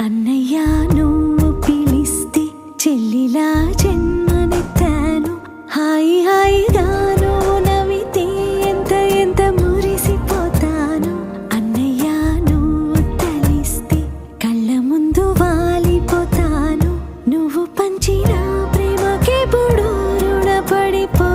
అన్నయ్య నువ్వు పిలిస్తే చెల్లిలా జన్మనెత్తాను హాయి హాయిగా నువ్వు నవ్వితే ఎంత ఎంత మురిసిపోతాను. అన్నయ్య నువ్వు తలిస్తే కళ్ళ ముందు వాలిపోతాను. నువ్వు పంచిన ప్రేమకి పొడు రుణపడిపో